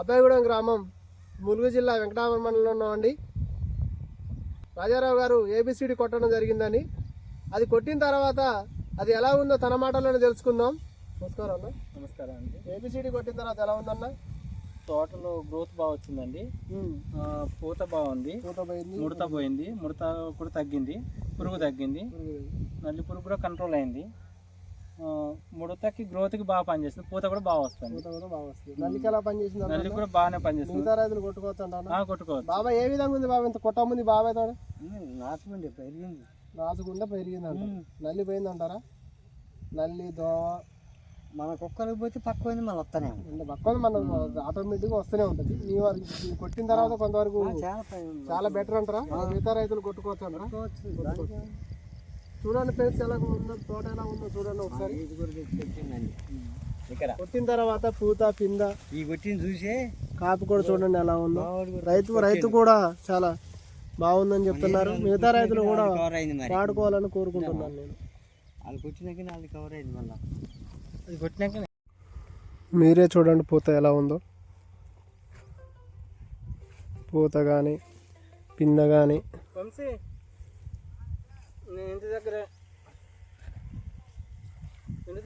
అబ్బాయిగూడెం గ్రామం ములుగు జిల్లా వెంకటాపురం మండలంలో ఉన్నామండి. రాజారావు గారు ఏబిసిడి కొట్టడం జరిగిందని. అది కొట్టిన తర్వాత అది ఎలా ఉందో తన మాటల్లోనే తెలుసుకుందాం. నమస్కారం అన్న. నమస్కారం అండి. ఏబిసిడి కొట్టిన తర్వాత ఎలా ఉందన్న? తోటలో గ్రోత్ బాగా వచ్చిందండి. పూత బాగుంది పూత పోయింది. ముడత పోయింది. ముడత కూడా తగ్గింది. పురుగు తగ్గింది. నల్లి పురుగు కూడా కంట్రోల్ అయింది. ఆ, ముడతకి గ్రోత్కి బాగా పనిచేస్తుంది. పూత కూడా బాగా వస్తుంది. పూత కూడా బాగా వస్తుంది. నల్లికి ఎలా పనిచేసింది నల్లి? కూడా బాగానే పనిచేస్తుంది. మిగతా రైతులు కొట్టుకోవచ్చు కొట్టుకోవచ్చు. బాబా ఏ విధంగా ఉంది బాబా? ఇంత కొట్టముంది బాబాయ్ తోడ నాచుకుండి పెరిగింది. రాసుకుంటే పెరిగింది అంటారు నల్లి పోయింది అంటారా నల్లి దోమ మన కుక్కలకు పోతే పక్క మళ్ళీ వస్తానే అంటే పక్కన మన ఆటోమేటిక్గా వస్తూనే ఉంటుంది. నీ వారికి కొట్టిన తర్వాత కొంతవరకు చాలా బెటర్ అంటారా? మిగతా రైతులు కొట్టుకోవచ్చు. అంటారా చూడండి ఫ్రెండ్స్ ఎలా ఉందో తోట ఎలా ఉందో చూడండి ఒకసారి. ఇక్కడ. కొట్టిన తర్వాత పూత పింద ఈ కొట్టిన చూసే? కాపు కూడా చూడండి ఎలా ఉందో. రైతు రైతు కూడా చాలా బాగుందని చెప్తున్నారు. మిగతా రైతులు కూడా కవర్ అయింది మరి. వాడుకోవాలని కోరుకుంటున్నాను నేను. వాళ్ళు కొట్టినాక నాది కవర్ అయింది మళ్ళీ. అది కొట్టినాక మీరే చూడండి పూత ఎలా ఉందో. పూత కానీ పింద కానీ నేను ఇంటి దగ్గరే